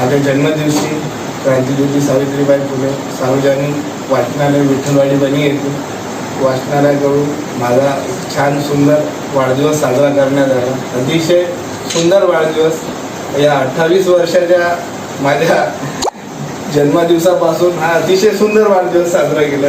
माझ्या जन्मदिवशी क्रांतिज्योती सावित्रीबाई फुले सार्वजनिक वाचनालय विठ्ठलवाडी बनी येथे वाचनालयाकडून माझा छान सुंदर वाढदिवस साजरा करण्यात आला. अतिशय सुंदर वाढदिवस. या अठ्ठावीस वर्षाच्या माझ्या जन्मदिवसापासून हा अतिशय सुंदर वाढदिवस साजरा केला.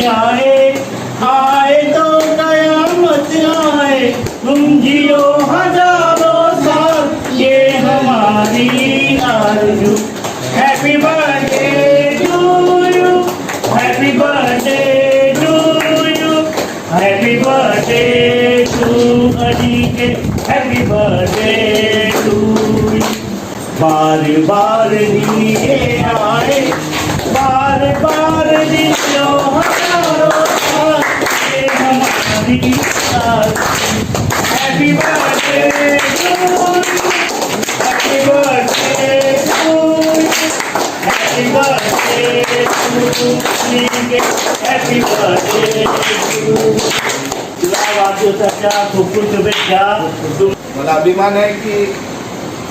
लग आए तो कयामत आए। तुम जियो हज़ारों साल। ये हमारी आरज़ू happy birthday to you happy birthday to you happy birthday to अजीके happy birthday to बार बार दिए आए। मला अभिमान आहे की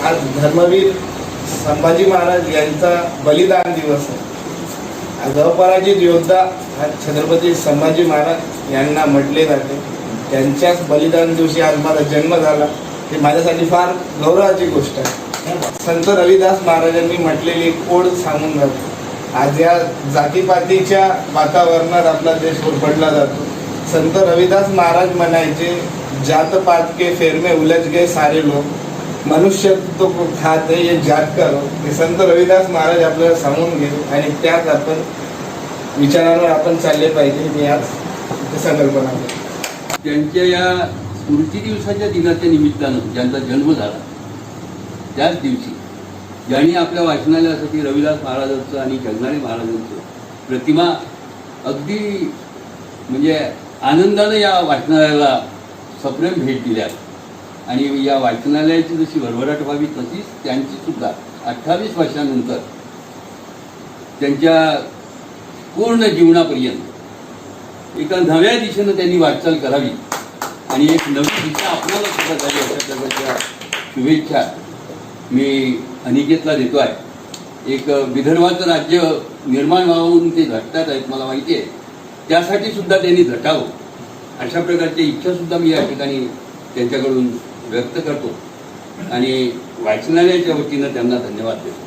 आज धर्मवीर संभाजी महाराज यांचा बलिदान दिवस आहे. आज अपराजित योद्धा हा छत्रपती संभाजी महाराज यांना म्हटले जाते. त्यांच्याच बलिदान दिवशी आज माझा जन्म झाला. हे माझ्यासाठी फार गौरवाची गोष्ट आहे. संत रविदास महाराजांनी म्हटलेली एक ओढ सांगून जाते. आज या जातीपातीच्या वातावरणात आपला देश उरपडला जातो. संत रविदास महाराज म्हणायचे जात पात के फेर में उलझ गए सारे लोक मनुष्य तो खात हे ये जात करो हे संत रविदास महाराज आपल्याला सांगून गेले आणि त्याच आपण विचारांवर आपण चालले पाहिजे. मी आज संकल्पना त्यांच्या या स्मृती दिवसाच्या दिनाच्या निमित्तानं ज्यांचा जन्म झाला त्याच दिवशी ज्यांनी आपल्या वाचनालयासाठी रविदास महाराजांचं आणि जगनाळे महाराजांचं प्रतिमा अगदी म्हणजे आनंदानं या वाचनालयाला सप्रेम भेट दिल्या आणि या वाचनालयाची जशी भरभराट व्हावी तशीच त्यांची सुद्धा अठ्ठावीस वर्षानंतर त्यांच्या पूर्ण जीवनापर्यंत एका नव्या दिशेनं त्यांनी वाटचाल करावी. आणि एक नवी दिशा आपल्याला सुद्धा झाली अशा प्रकारच्या शुभेच्छा मी अनिकेतला देतो आहे. एक विदर्भाचं राज्य निर्माण व्हावून ते झटतात आहेत मला माहिती आहे. त्यासाठी सुद्धा त्यांनी झटावं. अशा प्रकारची इच्छासुद्धा मी या ठिकाणी त्यांच्याकडून व्यक्त करतो. आणि वाचनालयाच्या वतीनं त्यांना धन्यवाद देतो.